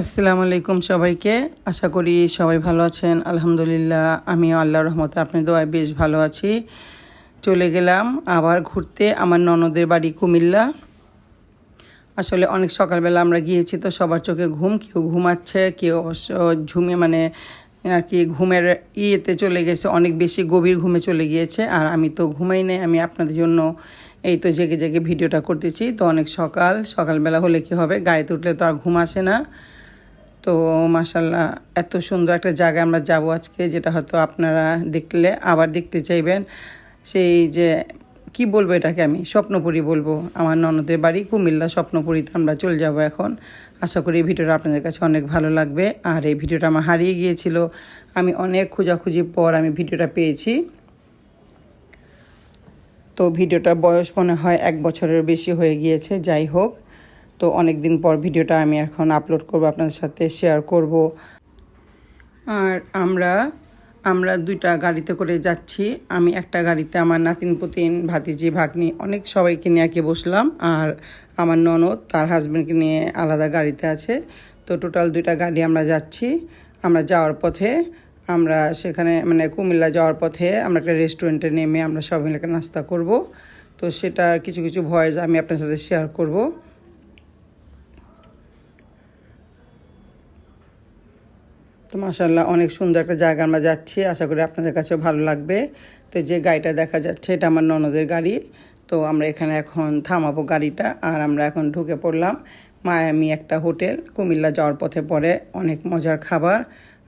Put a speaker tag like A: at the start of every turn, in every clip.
A: আসসালামু আলাইকুম সবাইকে। আশা করি সবাই ভালো আছেন। আলহামদুলিল্লাহ, আমিও আল্লাহ রহমতে আপনি দোয়ায় বেশ ভালো আছি। চলে গেলাম আবার ঘুরতে আমার ননদের বাড়ি কুমিল্লা। আসলে অনেক সকালবেলা আমরা গিয়েছি তো সবার চোখে ঘুম, কেউ ঘুমাচ্ছে, কেউ অবশ্য ঝুমে মানে আর কি ঘুমের ইয়েতে চলে গেছে, অনেক বেশি গভীর ঘুমে চলে গিয়েছে। আর আমি তো ঘুমাই নাই, আমি আপনাদের জন্য এই তো জেগে জেগে ভিডিওটা করতেছি। তো অনেক সকাল, সকালবেলা হলে কি হবে? গাড়িতে উঠলে তো আর ঘুম আসে না। তো মাসাল্লাহ এত সুন্দর একটা জায়গায় আমরা যাব আজকে, যেটা হয়তো আপনারা দেখলে আবার দেখতে চাইবেন। সেই যে, কি বলব এটাকে আমি? স্বপ্নপুরী বলব। আমার ননদের বাড়ি কুমিল্লা স্বপ্নপুরীতে আমরা চলে যাব এখন। আশা করি এই ভিডিওটা আপনাদের কাছে অনেক ভালো লাগবে। আর এই ভিডিওটা আমার হারিয়ে গিয়েছিল। আমি অনেক খোঁজাখুঁজি পর আমি ভিডিওটা পেয়েছি। তো ভিডিওটার বয়স মনে হয় এক বছরের বেশি হয়ে গিয়েছে। যাই হোক তো অনেক দিন পর ভিডিওটা আমি এখন আপলোড করব, আপনাদের সাথে শেয়ার করব। আর আমরা আমরা দুইটা গাড়িতে করে যাচ্ছি। আমি একটা গাড়িতে, আমার নাতিন, পুতিন, ভাতিজি, ভাগ্নি, অনেক সবাইকে নিয়ে আঁকে বসলাম। আর আমার ননদ, তার হাজব্যান্ডকে নিয়ে আলাদা গাড়িতে আছে। তো টোটাল দুইটা গাড়ি আমরা যাচ্ছি। আমরা যাওয়ার পথে, আমরা সেখানে মানে কুমিল্লা যাওয়ার পথে আমরা একটা রেস্টুরেন্টে নেমে আমরা সবাই মিলে নাস্তা করব। তো সেটা কিছু কিছু ভয়েস আমি আপনার সাথে শেয়ার করব। তো মাসাল্লাহ অনেক সুন্দর একটা জায়গা আমরা যাচ্ছি। আশা করি আপনাদের কাছেও ভালো লাগবে। তো যে গাড়িটা দেখা যাচ্ছে এটা আমার ননদের গাড়ি। তো আমরা এখানে এখন থামাবো গাড়িটা আর আমরা এখন ঢুকে পড়লাম মায়ামি একটা হোটেল। কুমিল্লা যাওয়ার পথে পরে অনেক মজার খাবার।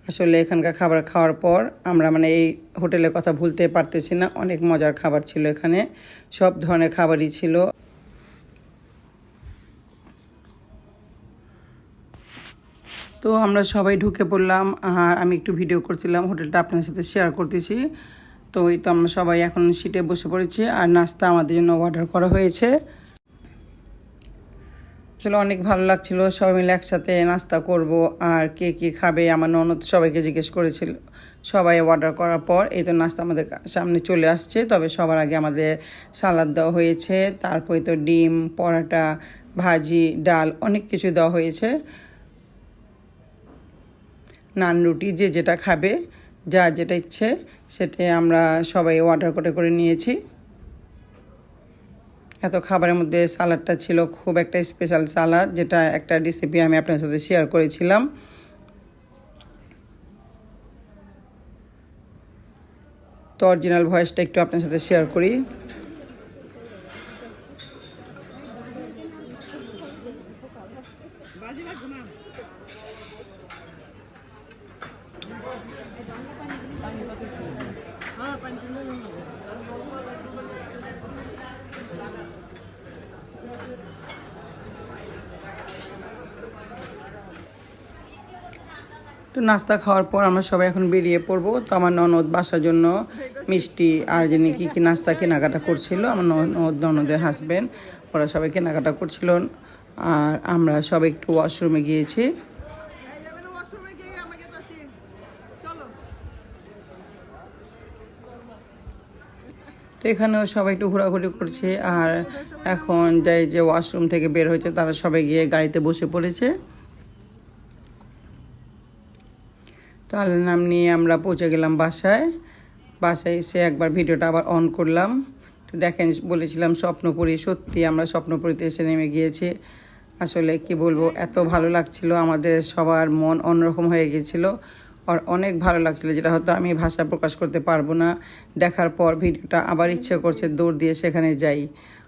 A: আসলে এখানকার খাবার খাওয়ার পর আমরা মানে এই হোটেলের কথা ভুলতে পারতেছি না। অনেক মজার খাবার ছিল এখানে। সব ধরনের খাবারই ছিল। তো আমরা সবাই ঢুকে পড়লাম, আর আমি একটু ভিডিও করছিলাম, হোটেলটা আপনার সাথে শেয়ার করতেছি। তো এই তো আমরা সবাই এখন সিটে বসে পড়েছি, আর নাস্তা আমাদের জন্য অর্ডার করা হয়েছে। আসলে অনেক ভালো লাগছিল, সবাই মিলে একসাথে নাস্তা করব, আর কে কে খাবে, আমার ননদ সবাইকে জিজ্ঞেস করেছিল সবাই অর্ডার করার পর। এই তো নাস্তা আমাদের সামনে চলে আসছে, তবে সবার আগে আমাদের সালাদ দেওয়া হয়েছে, তারপরে তো ডিম, পরাটা, ভাজি, ডাল, অনেক কিছু দেওয়া হয়েছে। নান রুটি যে যেটা খাবে, যা যেটা ইচ্ছে সেটা আমরা সবাই অর্ডার করে করে নিয়েছি। এত খাবারের মধ্যে সালাডটা ছিল খুব একটা স্পেশাল সালাদ যেটা একটা রেসিপি আমি আপনার সাথে শেয়ার করেছিলাম। তো অরিজিনাল ভয়েসটা একটু আপনার সাথে শেয়ার করি। তো নাস্তা খাওয়ার পর আমরা সবাই এখন বেরিয়ে পড়ব। তো আমার ননদ বাসার জন্য মিষ্টি আর যিনি কী কী নাস্তা কেনাকাটা করছিল, আমার ননদ, ননদের হাজব্যান্ড ওরা সবাই কেনাকাটা করছিল। আর আমরা সবাই একটু ওয়াশরুমে গিয়েছি। তো এখানেও সবাই একটু ঘোরাঘুরি করছে। আর এখন যাই যে ওয়াশরুম থেকে বের হয়েছে, তারা সবাই গিয়ে গাড়িতে বসে পড়েছে। তো আল্লাহর নাম নিয়ে আমরা পৌঁছে গেলাম বাসায়। বাসায় এসে একবার ভিডিওটা আবার অন করলাম। তো দেখেন, বলেছিলাম স্বপ্নপুরী, সত্যি আমরা স্বপ্নপুরীতে এসে নেমে গিয়েছি। আসলে কি বলব, এত ভালো লাগছিল, আমাদের সবার মন অন্যরকম হয়ে গিয়েছিল। আর অনেক ভালো লাগছিল, যেটা হয়তো আমি ভাষা প্রকাশ করতে পারব না। দেখার পর ভিডিওটা আবার ইচ্ছে করছে দৌড় দিয়ে সেখানে যাই।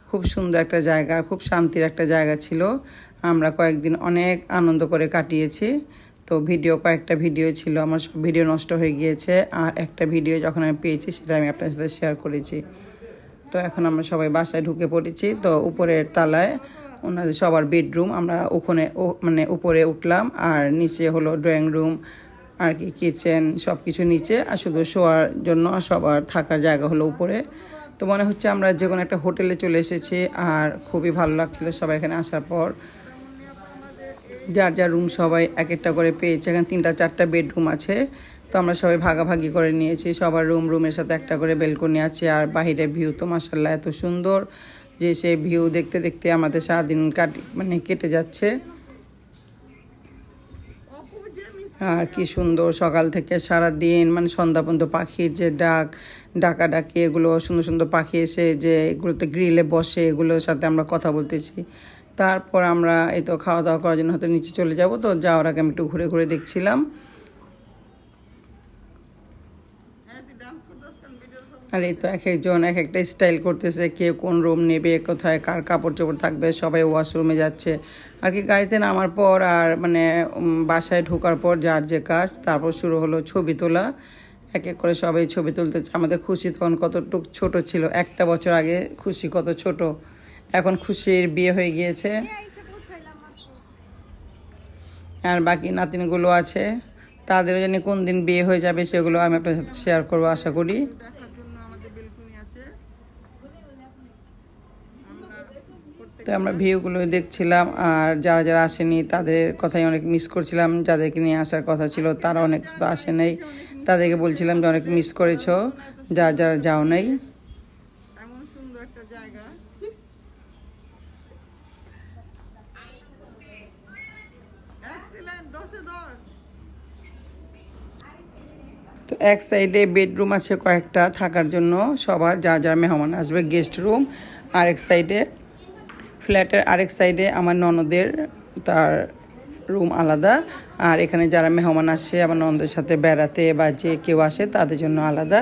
A: খুব সুন্দর একটা জায়গা, খুব শান্তির একটা জায়গা ছিল। আমরা কয়েকদিন অনেক আনন্দ করে কাটিয়েছি। তো ভিডিও কয়েকটা ভিডিও ছিল, আমার সব ভিডিও নষ্ট হয়ে গিয়েছে। আর একটা ভিডিও যখন আমি পেয়েছি, সেটা আমি আপনার সাথে শেয়ার করেছি। তো এখন আমরা সবাই বাসায় ঢুকে পড়েছি। তো উপরের তালায় ওনাদের সবার বেডরুম আমরা ওখানে মানে উপরে উঠলাম। আর নিচে হলো ড্রয়িং রুম আর কি কিচেন সব কিছু নিচে। আর শুধু শোয়ার জন্য সবার থাকার জায়গা হলো উপরে। তো মনে হচ্ছে আমরা যে কোনো একটা হোটেলে চলে এসেছি। আর খুবই ভালো লাগছিল সবাই এখানে আসার পর। যার যার রুম সবাই এক একটা করে পেয়েছে। এখানে তিনটা, চারটা বেডরুম আছে। তো আমরা সবাই ভাগাভাগি করে নিয়েছি। সবার রুম রুমের সাথে একটা করে বেলকনি আছে। আর বাহিরে ভিউ তো মাসাল্লাহ এত সুন্দর যে সে ভিউ দেখতে দেখতে আমাদের সারাদিন কাটি মানে কেটে যাচ্ছে। আর কি সুন্দর সকাল থেকে সারা দিন মানে সন্ধ্যা পর্যন্ত পাখির যে ডাক, ডাকাডাকি, এগুলো সুন্দর সুন্দর পাখি এসে যে এগুলোতে গ্রিলে বসে, এগুলোর সাথে আমরা কথা বলতেছি। তারপর আমরা এই তো খাওয়া দাওয়া করার জন্য হয়তো নিচে চলে যাব। তো যাওয়ার আগে আমি একটু ঘুরে ঘুরে দেখছিলাম। আর এই তো এক একজন, এক একটা স্টাইল করতেছে, কে কোন রুম নেবে, কোথায় কার কাপড় চোপড় থাকবে, সবাই ওয়াশরুমে যাচ্ছে। আর কি গাড়িতে নামার পর আর মানে বাসায় ঢোকার পর যার যে কাজ, তারপর শুরু হলো ছবি তোলা। এক এক করে সবাই ছবি তুলতে আমাদের খুশি তখন কতটুক ছোট ছিল, একটা বছর আগে খুশি কত ছোট। এখন খুশির বিয়ে হয়ে গিয়েছে। আর বাকি নাতিনগুলো আছে, তাদেরও জানি কোন দিন বিয়ে হয়ে যাবে, সেগুলো আমি আপনার সাথে শেয়ার করব, আশা করি। তো আমরা ভিউগুলো দেখছিলাম, আর যারা যারা আসেনি তাদের কথাই অনেক মিস করছিলাম, যাদেরকে নিয়ে আসার কথা ছিল তারা অনেক তো আসে নাই। তাদেরকে বলছিলাম যে অনেক মিস করেছ যা যারা যাও নাই
B: এমন সুন্দর একটা জায়গা Excellent, দশে দশ
A: তো এক সাইডে বেডরুম আছে কয়েকটা থাকার জন্য। সবার যা যা মেহমান আসবে, গেস্ট রুম। আর এক সাইডে ফ্ল্যাটের আরেক সাইডে আমার ননদের তার রুম আলাদা। আর এখানে যারা মেহমান আসে, আমার ননদের সাথে বেড়াতে বা যে কেউ আসে তাদের জন্য আলাদা।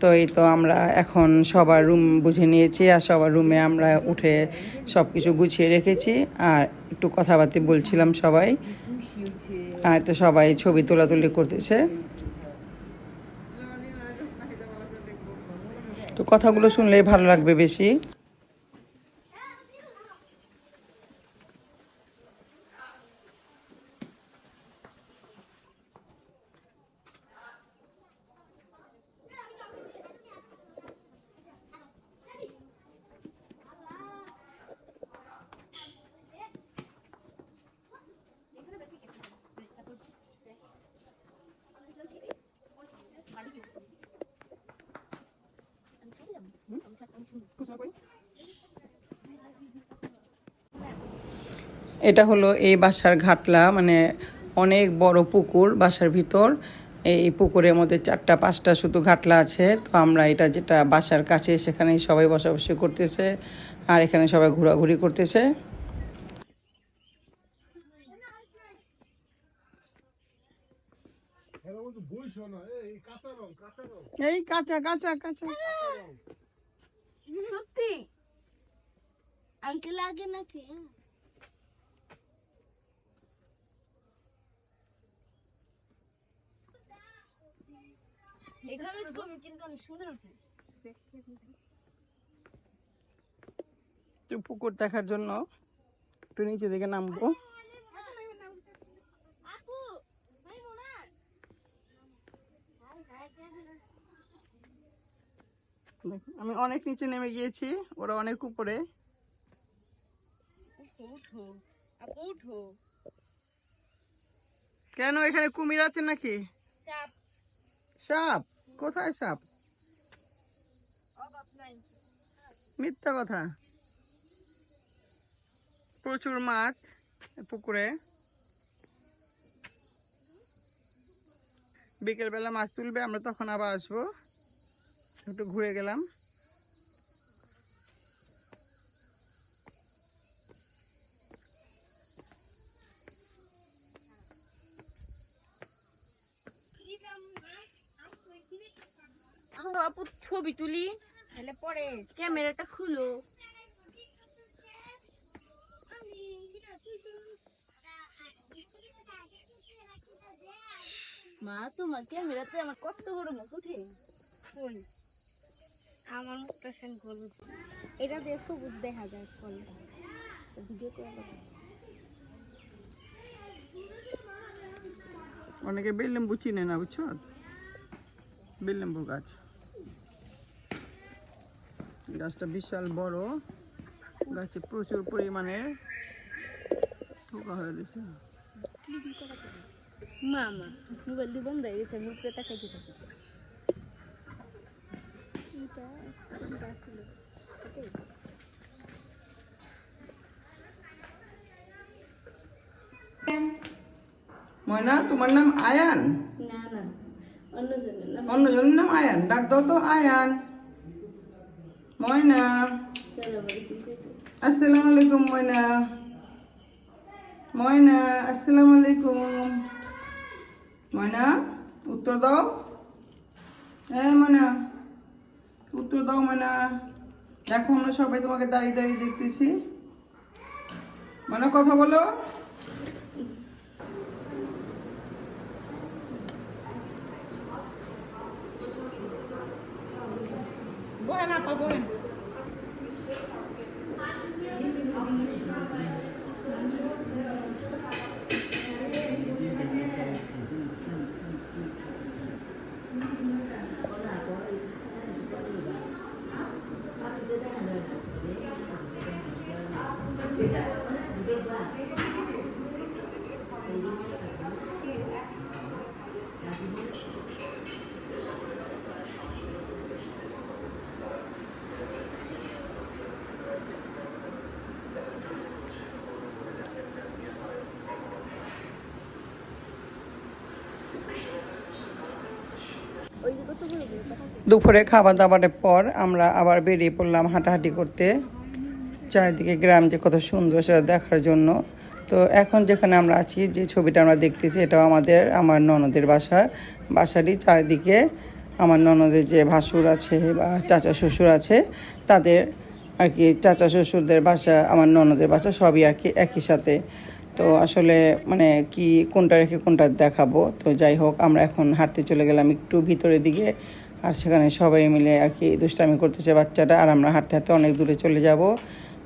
A: তো এই তো আমরা এখন সবার রুম বুঝে নিয়েছি আর সবার রুমে আমরা উঠে সব কিছু গুছিয়ে রেখেছি। আর একটু কথাবার্তা বলছিলাম সবাই। আর তো সবাই ছবি তোলাতুলি করতেছে। তো কথাগুলো শুনলেই ভালো লাগবে বেশি। এটা হলো এই বাসার ঘাটলা মানে অনেক বড় পুকুর বাসার ভিতর। এই পুকুরের মধ্যে চারটা পাঁচটা শুধু ঘাটলা আছে। তো আমরা এটা যেটা বাসার কাছে সেখানেই সবাই বসাবসি করতেছে আর এখানে সবাই ঘোরাঘুরি করতেছে। এই কাঁচা কাঁচা কাঁচা।
C: সত্যি? আঙ্কেল আগে নাকি? এখানে তুমি কিন্তু অনেক সুন্দর উঠে।
A: তো পুকুর দেখার জন্য একটু নিচে দিকে নামবো। আমি অনেক নিচে নেমে গিয়েছি ওরা অনেক উপরে। কেন এখানে কুমির আছে নাকি? সাপ? কোথায় সাপ? মিথ্যা কথা। প্রচুর মাছ পুকুরে। বিকেলবেলা মাছ তুলবে, আমরা তখন আবার আসব। একটু ঘুরে গেলাম
C: আমরা আপু ছবি তুলি। তাহলে পরে। ক্যামেরাটা খুলো। মা তোমার ক্যামেরাতে আমার কত বড় মুখ উঠে আমার মুখটা সেন করব এটা দিয়ে সবুজ দেখা যায় ফলটা ভিডিও করে
A: অনেকে বেললেম্বু চিনে না বুঝছ? বেললেম্বু গাছ গাছটা বিশাল বড়। গাছে প্রচুর পরিমাণে পোকা হয়ে গেছে।
C: মামা মোবাইল দিয়ে বন্ধ হয়ে গেছে মুখটা তাকাইতে থাকে।
A: ময়না তোমার নাম আয়ান?
C: না না অন্য জনের নাম।
A: অন্যজনের নাম আয়ান। ডাক দাও তো আয়ান। ময়না। আসসালামু আলাইকুম, ময়না। ময়না, আসসালামু আলাইকুম। ময়না, উত্তর দাও। হ্যাঁ ময়না। উত্তর দাও, ময়না। দেখো আমরা সবাই তোমাকে দাঁড়িয়ে দাঁড়িয়ে দেখতেছি। ময়না, কথা বলো।
C: koyun.
A: দুপুরে খাবার দাবারের পর আমরা আবার বেরিয়ে পড়লাম হাঁটাহাঁটি করতে। চারিদিকে গ্রাম যে কত সুন্দর সেটা দেখার জন্য। তো এখন যেখানে আমরা আছি, যে ছবিটা আমরা দেখতেছি, এটাও আমাদের, আমার ননদের বাসা। বাসারই চারিদিকে আমার ননদের যে ভাসুর আছে বা চাচা শ্বশুর আছে, তাদের আর কি চাচা শ্বশুরদের বাসা, আমার ননদের বাসা সবই আর কি একই সাথে। তো আসলে মানে কি কোনটা রেখে কোনটা দেখাবো? তো যাই হোক, আমরা এখন হাঁটতে চলে গেলাম একটু ভিতরের দিকে। আর সেখানে সবাই মিলে আর কি দুষ্টামি করতেছে বাচ্চাটা, আর আমরা হাঁটতে হাঁটতে অনেক দূরে চলে যাব।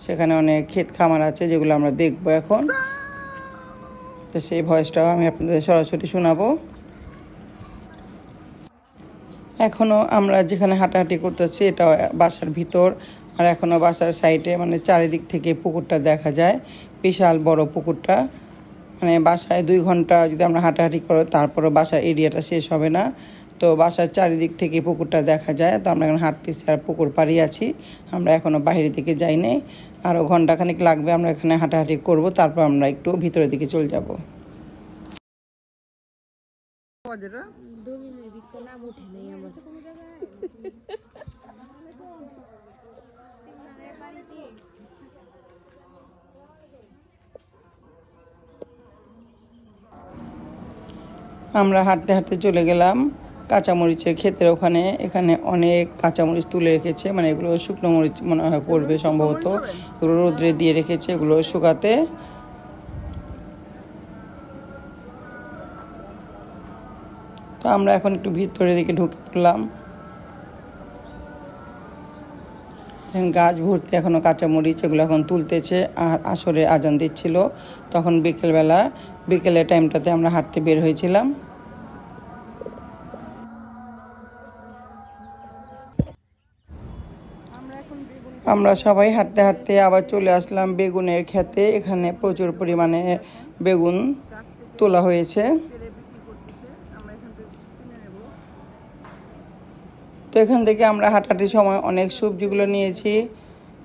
A: সেখানে অনেক ক্ষেত খামার আছে যেগুলো আমরা দেখব এখন। তো সেই ভয়েসটাও আমি আপনাদের সরাসরি শোনাবো। এখনও আমরা যেখানে হাঁটাহাঁটি করতেছি এটা বাসার ভিতর, আর এখনও বাসার সাইডে মানে চারিদিক থেকে পুকুরটা দেখা যায়, বিশাল বড় পুকুরটা। মানে বাসায় দুই ঘণ্টা যদি আমরা হাঁটাহাঁটি করো, তারপরও বাসার এরিয়াটা শেষ হবে না। তো বাসার চারিদিক থেকে পুকুরটা দেখা যায়। তো আমরা এখন হাঁটতেছি আর পুকুর পাড়ি আছি। আমরা এখনও বাইরের দিকে যাই যাইনি আরও ঘন্টাখানিক লাগবে, আমরা এখানে হাঁটাহাঁটি করব, তারপর আমরা একটু ভিতরের দিকে চলে যাব।
C: নেই আমরা
A: হাঁটতে হাঁটতে চলে গেলাম। কাঁচামরিচের ক্ষেত্রে ওখানে, এখানে অনেক কাঁচামরিচ তুলে রেখেছে। মানে এগুলো শুকনো মরিচ মনে হয় করবে সম্ভবত। এগুলো রোদ্রে দিয়ে রেখেছে, এগুলো শুকাতে। তো আমরা এখন একটু ভিতরের দিকে ঢুকলাম। এখন গাছ ভর্তি এখনও কাঁচামরিচ এগুলো এখন তুলতেছে। আর আসরে আজান দিচ্ছিল। তখন বিকেলবেলা, বিকেলের টাইমটাতে আমরা হাঁটতে বের হয়েছিলাম।
B: আমরা
A: সবাই হাঁটতে হাঁটতে আবার চলে আসলাম বেগুনের খেতে এখানে প্রচুর পরিমাণে বেগুন তোলা হয়েছে। তো এখান থেকে আমরা হাঁটাহাঁটির সময় অনেক সবজিগুলো নিয়েছি,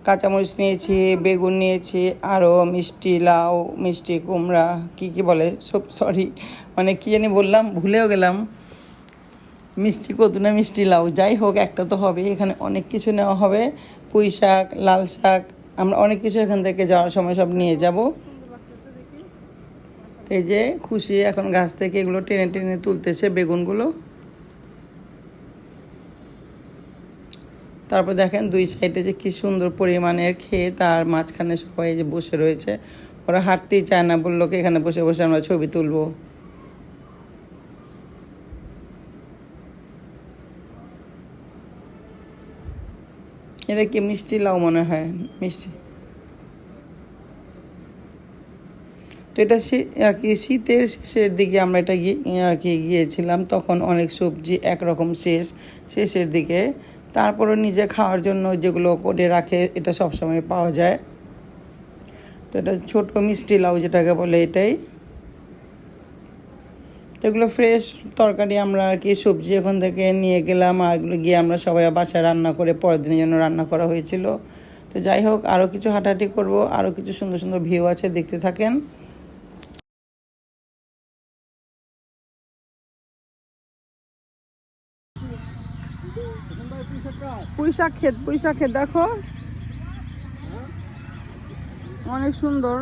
A: কাঁচামরিচ নিয়েছি, বেগুন নিয়েছি, আরও মিষ্টি লাউ, মিষ্টি কুমড়া, কি কি বলে, সব সরি মানে কী জানি বললাম, ভুলেও গেলাম। মিষ্টি কদু না মিষ্টি লাউ, যাই হোক, একটা তো হবে এখানে অনেক কিছু নেওয়া হবে। পুঁই শাক, লাল শাক, আমরা অনেক কিছু এখান থেকে যাওয়ার সময় সব নিয়ে যাব। এই যে খুশি এখন গাছ থেকে এগুলো টেনে টেনে তুলতেছে বেগুনগুলো। তারপর দেখেন দুই সাইডে যে কি সুন্দর পরিমাণের খেয়ে তার মাঝখানে সবাই যে বসে রয়েছে। ওরা হাঁটতেই চায় না বলল, কি এখানে বসে বসে আমরা ছবি তুলবো? এটা কি মিষ্টি লাউ মনে হয়? মিষ্টি। তো এটা আর কি শীতের শেষের দিকে আমরা এটা আর কি গিয়েছিলাম, তখন অনেক সবজি একরকম শেষ, শেষের দিকে। তারপরে নিজে খাওয়ার জন্য যেগুলো করে রাখে, এটা সবসময় পাওয়া যায়। তো এটা ছোটো মিষ্টি লাউ যেটাকে বলে এটাই। তো এগুলো ফ্রেশ তরকারি আমরা আর কি, সবজি এখন থেকে নিয়ে গেলাম। আর এগুলো গিয়ে আমরা সবাই বাসায় রান্না করে পরের দিনের জন্য রান্না করা হয়েছিল। তো যাই হোক আরও কিছু হাঁটাহাঁটি করব আরও কিছু সুন্দর সুন্দর ভিউ আছে, দেখতে থাকেন।
B: পুঁইশা ক্ষেত পুঁইশা ক্ষেত, দেখো। অনেক সুন্দর।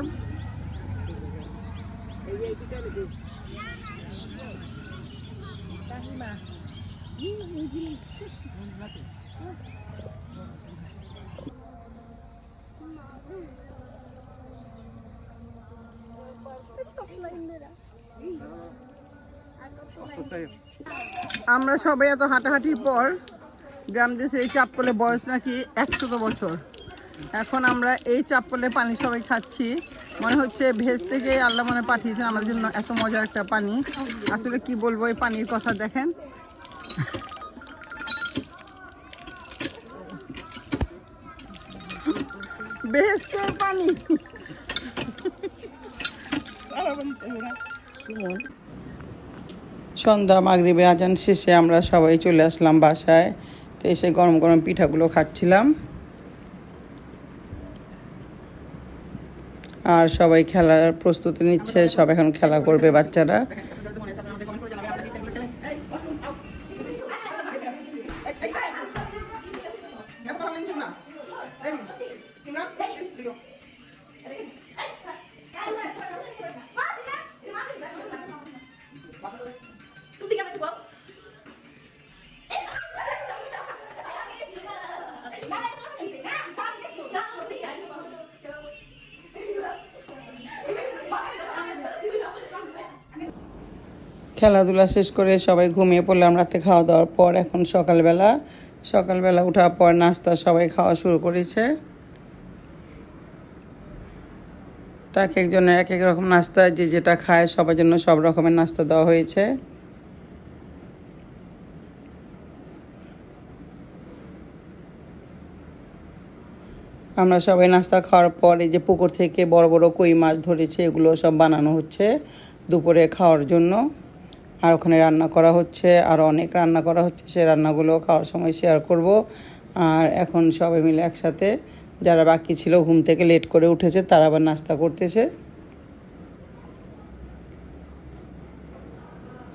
B: আমরা সবাই এত হাঁটাহাঁটির পর গ্রাম দেশে এই চাপকলে বয়স নাকি একশত বছর। এখন আমরা এই চাপকলে পানি সবাই খাচ্ছি। মনে হচ্ছে ভেজ থেকে আল্লাহ মনে পাঠিয়েছেন আমাদের জন্য এত মজার একটা পানি। আসলে কি বলব, এই পানির কথা দেখেন। বেহেস্তের পানি।
A: সন্ধ্যা মাগরিবের আজান শেষে আমরা সবাই চলে আসলাম বাসায়। তো এসে গরম গরম পিঠাগুলো খাচ্ছিলাম। আর সবাই খেলার প্রস্তুতি নিচ্ছে, সব এখন খেলা করবে বাচ্চারা। খেলাধুলা শেষ করে সবাই ঘুমিয়ে পড়লাম রাতে খাওয়া দাওয়ার পর এখন সকালবেলা সকালবেলা ওঠার পর নাস্তা সবাই খাওয়া শুরু করেছে। তাকে একজনের এক এক রকম নাস্তা, যে যেটা খায় সবার জন্য সব রকমের নাস্তা দেওয়া হয়েছে। আমরা সবাই নাস্তা খাওয়ার পর এই যে পুকুর থেকে বড় বড় কই মাছ ধরেছে, এগুলো সব বানানো হচ্ছে দুপুরে খাওয়ার জন্য। আর ওখানে রান্না করা হচ্ছে, আর অনেক রান্না করা হচ্ছে। সে রান্নাগুলো খাওয়ার সময় শেয়ার করব। আর এখন সবাই মিলে একসাথে, যারা বাকি ছিল, ঘুম থেকে লেট করে উঠেছে, তারা আবার নাস্তা করতেছে।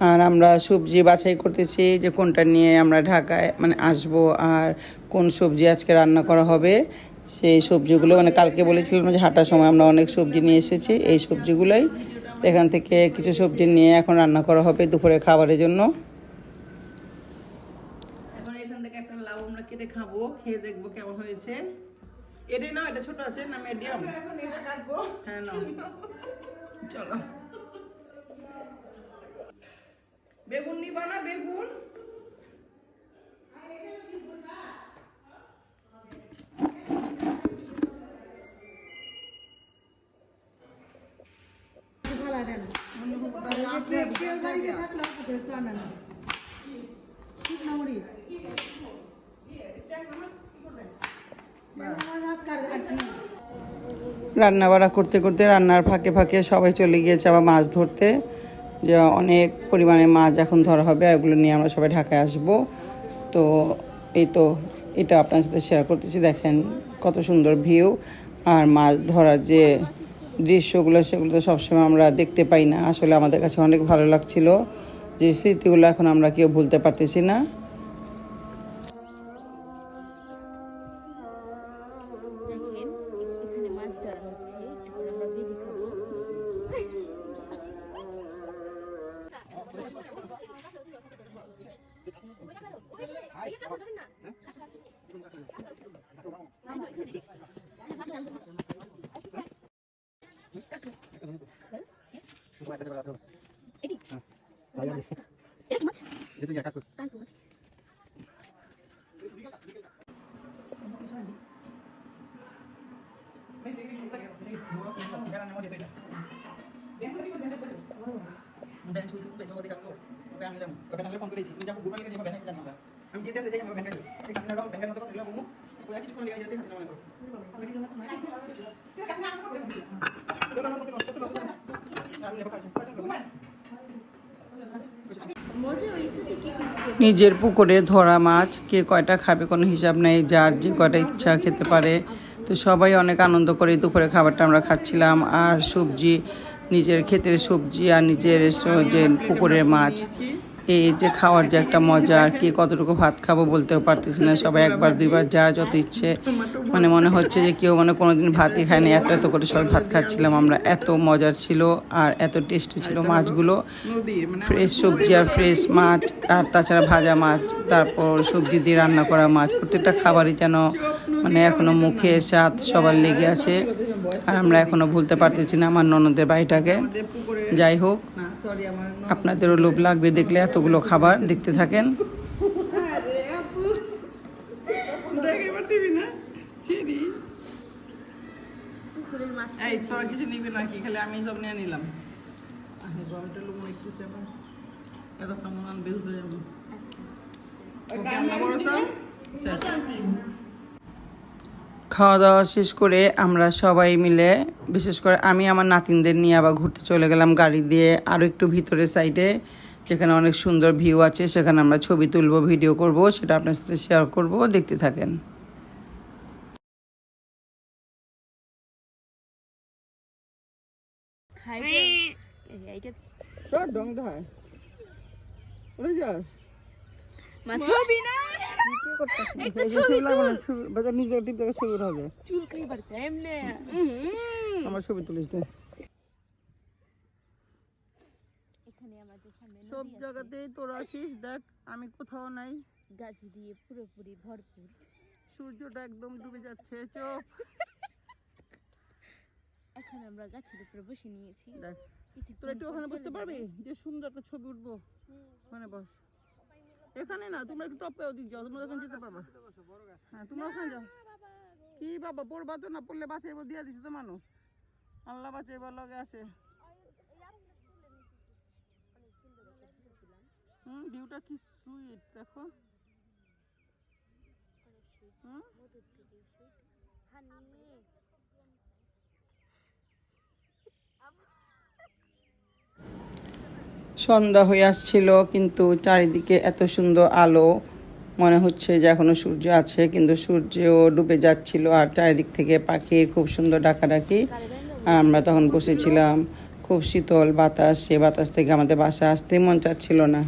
A: আর আমরা সবজি বাছাই করতেছি, যে কোনটা নিয়ে আমরা ঢাকায় মানে আসব আর কোন সবজি আজকে রান্না করা হবে। সেই সবজিগুলো মানে কালকে বলেছিলাম যে হাঁটার সময় আমরা অনেক সবজি নিয়ে এসেছি, এই সবজিগুলোই এখান থেকে কিছু সবজি নিয়ে এখন রান্না করা হবে দুপুরে খাবারের জন্য।
B: এখন এখান থেকে একটা লাউ আমরা কেটে খাব খেয়ে দেখব কেমন হয়েছে। এটাই না এটা ছোট আছে না মিডিয়াম এখন এটা হ্যাঁ না চলো। বেগুন নিবা না বেগুন?
A: রান্না বাড়া করতে করতে রান্নার ফাঁকে ফাঁকে সবাই চলে গিয়েছে আবার মাছ ধরতে। যে অনেক পরিমাণে মাছ এখন ধরা হবে এগুলো নিয়ে আমরা সবাই ঢাকায় আসব। তো এই তো এটা আপনার সাথে শেয়ার করতেছি। দেখেন কত সুন্দর ভিউ আর মাছ ধরার যে দৃশ্যগুলো সেগুলো তো সবসময় আমরা দেখতে পাই না। আসলে আমাদের কাছে অনেক ভালো লাগছিল। যে স্মৃতিগুলো এখন আমরা কেউ ভুলতে পারতেছি না। নিজের পুকুরে ধরা মাছ, কে কয়টা খাবে, কোনো হিসাব নেই, যার যে কয়টা ইচ্ছা খেতে পারে। তো সবাই অনেক আনন্দ করে দুপুরে খাবারটা আমরা খাচ্ছিলাম। আর সবজি, নিজের ক্ষেতের সবজি আর নিজের যে পুকুরের মাছ। এই যে খাওয়ার যে একটা মজা আর কি, কতটুকু ভাত খাব বলতেও পারতেছি না। সবাই একবার, দুইবার, যার যত ইচ্ছে। মানে মনে হচ্ছে যে কেউ মানে কোনোদিন ভাতই খায়নি। এত এত করে সবাই ভাত খাচ্ছিলাম আমরা। এত মজার ছিল আর এত টেস্টি ছিল মাছগুলো। ফ্রেশ সবজি আর ফ্রেশ মাছ, আর তাছাড়া ভাজা মাছ, তারপর সবজি দিয়ে রান্না করা মাছ। প্রত্যেকটা খাবারই যেন মানে এখনও মুখে স্বাদ সবার লেগে আছে। আর আমরা এখনও ভুলতে পারতেছি না আমার ননদের বাড়িটাকে। যাই হোক আপনাদেরও লোভ লাগবে দেখলে এতগুলো খাবার দেখতে থাকেন।
B: এই তোরা কিছু নিবি না কি খালি আমি সব নিয়ে নিলাম। গরমটা লোক একটু সেবা এত বেহুশ হয়ে যাব। ওকে আল্লাহ ভরসা শেষ।
A: খাওয়া দাওয়া শেষ করে আমরা সবাই মিলে বিশেষ করে আমি আমার নাতিনদের নিয়ে আবার ঘুরতে চলে গেলাম গাড়ি দিয়ে আরও একটু ভিতরের সাইডে যেখানে অনেক সুন্দর ভিউ আছে সেখানে আমরা ছবি তুলবো ভিডিও করব সেটা আপনার সাথে শেয়ার করব দেখতে থাকেন।
B: ডং আমার ছবি তুলিস সব জায়গাতেই তোরা আসিস দেখ আমি কোথাও নাই।
C: গাছ দিয়ে পুরোপুরি ভরপুর।
B: সূর্যটা একদম ডুবে যাচ্ছে চোখ।
C: এখন আমরা গাছের উপরে বসে নিয়েছি।
B: দেখ তোরা একটু ওখানে বসতে পারবি? যে সুন্দর একটা ছবি উঠবো। ওখানে বস। এখানে না, তোমরা একটু টপকে ওদিক যাও, তোমরা ওখানে যেতে পারবা। হ্যাঁ তোমরা ওখানে যাও। কি বাবা, পড়বা তো না, পড়লে বাঁচাইব, দিয়ে দিছে তো মানুষ। আল্লাহ বাঁচাইবার লগে আসে হুম, ভিউটা কি সুইট দেখো। হুম?
A: সন্ধ্যা হয়ে আসছিল, কিন্তু চারিদিকে এত সুন্দর আলো, মনে হচ্ছে যে এখনও সূর্য আছে, কিন্তু সূর্যও ডুবে যাচ্ছিল আর চারিদিক থেকে পাখির খুব সুন্দর ডাকাডাকি। আর আমরা তখন বসেছিলাম, খুব শীতল বাতাস, সে বাতাস থেকে আমাদের বাসা আসতে মন চাচ্ছিল না।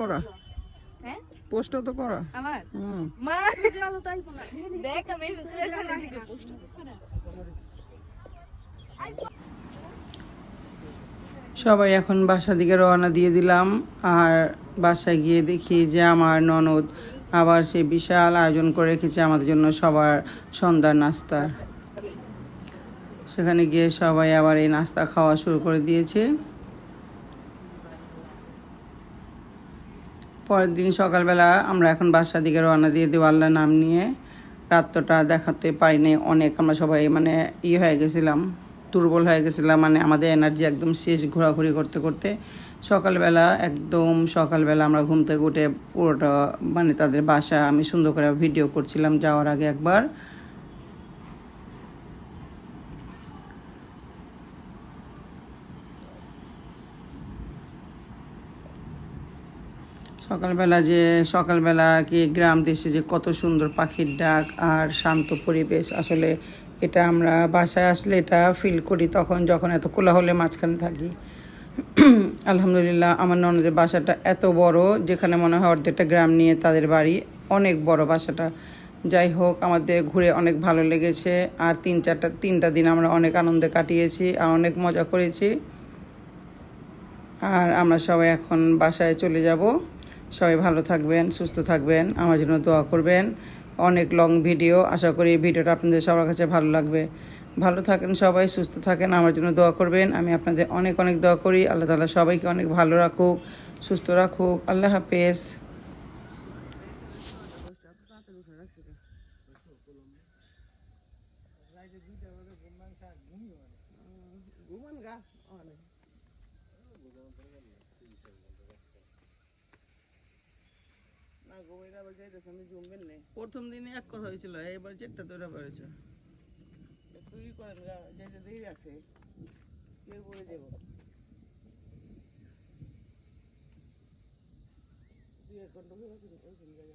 B: করা।
C: হ্যাঁ?
B: তো করা।
C: আমার? মা তাই বলা দেখ আমি পোস্ট
A: সবাই এখন বাসা দিকে রওনা দিয়ে দিলাম আর বাসায় গিয়ে দেখি যে আমার ননদ আবার সে বিশাল আয়োজন করে রেখেছে আমাদের জন্য সবার সন্ধ্যার নাস্তার সেখানে গিয়ে সবাই আবার এই নাস্তা খাওয়া শুরু করে দিয়েছে। পরের দিন সকালবেলা আমরা এখন বাসার দিকে রওনা দিয়ে দেবো আল্লাহ নাম নিয়ে রাত্রটা দেখাতে পারিনি, অনেক আমরা সবাই মানে ইয়ে হয়ে গেছিলাম, দুর্বল হয়ে গেছিলাম মানে আমাদের এনার্জি একদম শেষ ঘোরাঘুরি করতে করতে সকালবেলা একদম সকালবেলা আমরা ঘুম থেকে উঠে পুরোটা মানে তাদের বাসা আমি সুন্দর করে ভিডিও করছিলাম যাওয়ার আগে একবার। সকালবেলা যে, সকালবেলা কি গ্রাম দেশে যে কত সুন্দর পাখির ডাক আর শান্ত পরিবেশ, আসলে এটা আমরা বাসায় আসলে এটা ফিল করি তখন যখন এত কোলাহলের মাঝখানে থাকি। আলহামদুলিল্লাহ, আমার ননদের বাসাটা এত বড়, যেখানে মনে হয় অর্ধেকটা গ্রাম নিয়ে তাদের বাড়ি অনেক বড় বাসাটা। যাই হোক, আমাদের ঘুরে অনেক ভালো লেগেছে আর তিন চারটা, তিনটা দিন আমরা অনেক আনন্দে কাটিয়েছি আর অনেক মজা করেছি। আর আমরা সবাই এখন বাসায় চলে যাব। সবাই ভালো থাকবেন, সুস্থ থাকবেন, আমার জন্য দোয়া করবেন। অনেক লং ভিডিও আশা করি ভিডিওটা আপনাদের সবার কাছে ভালো লাগবে। ভালো থাকেন সবাই, সুস্থ থাকেন, আমার জন্য দোয়া করবেন। আমি আপনাদের অনেক অনেক দোয়া করি। আল্লাহ তালা সবাইকে অনেক ভালো রাখুক, সুস্থ রাখুক। আল্লাহ হাফেজ
B: ঘুমান গা অনেক না ঘুমাইতে আবার যাইতেছে আমি জমবেন নেই
A: প্রথম দিনে এক কথা হয়েছিল এবার যেটা তোরা পেরেছ
B: তুই
D: করেন গা যেতে দেরি আছে কেউ বলে দেবো দুই এক ঘণ্টা হয়ে গেছে ওই দিন জায়গা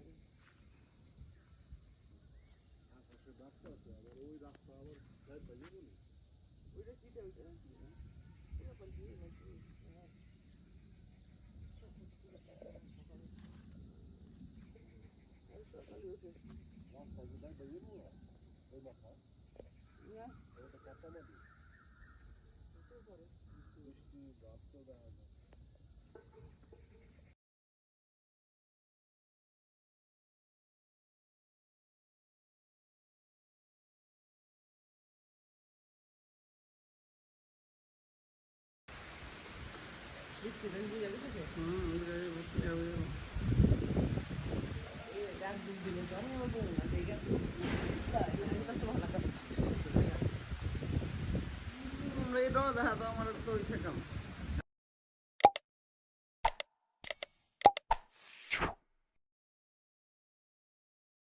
D: ওইটা কিটা ওইটা ওটা পাল্টি নাকি বৃষ্টি দেখ বুঝে গেছে
B: হুম বুঝে যাব, বুঝে যাব, বুঝে যাব।
D: ডাক দুধ দিলে তো আমি বলব না ঠিক আছে তাই এটা
B: দেখা তো আমার তো ইচ্ছে কাম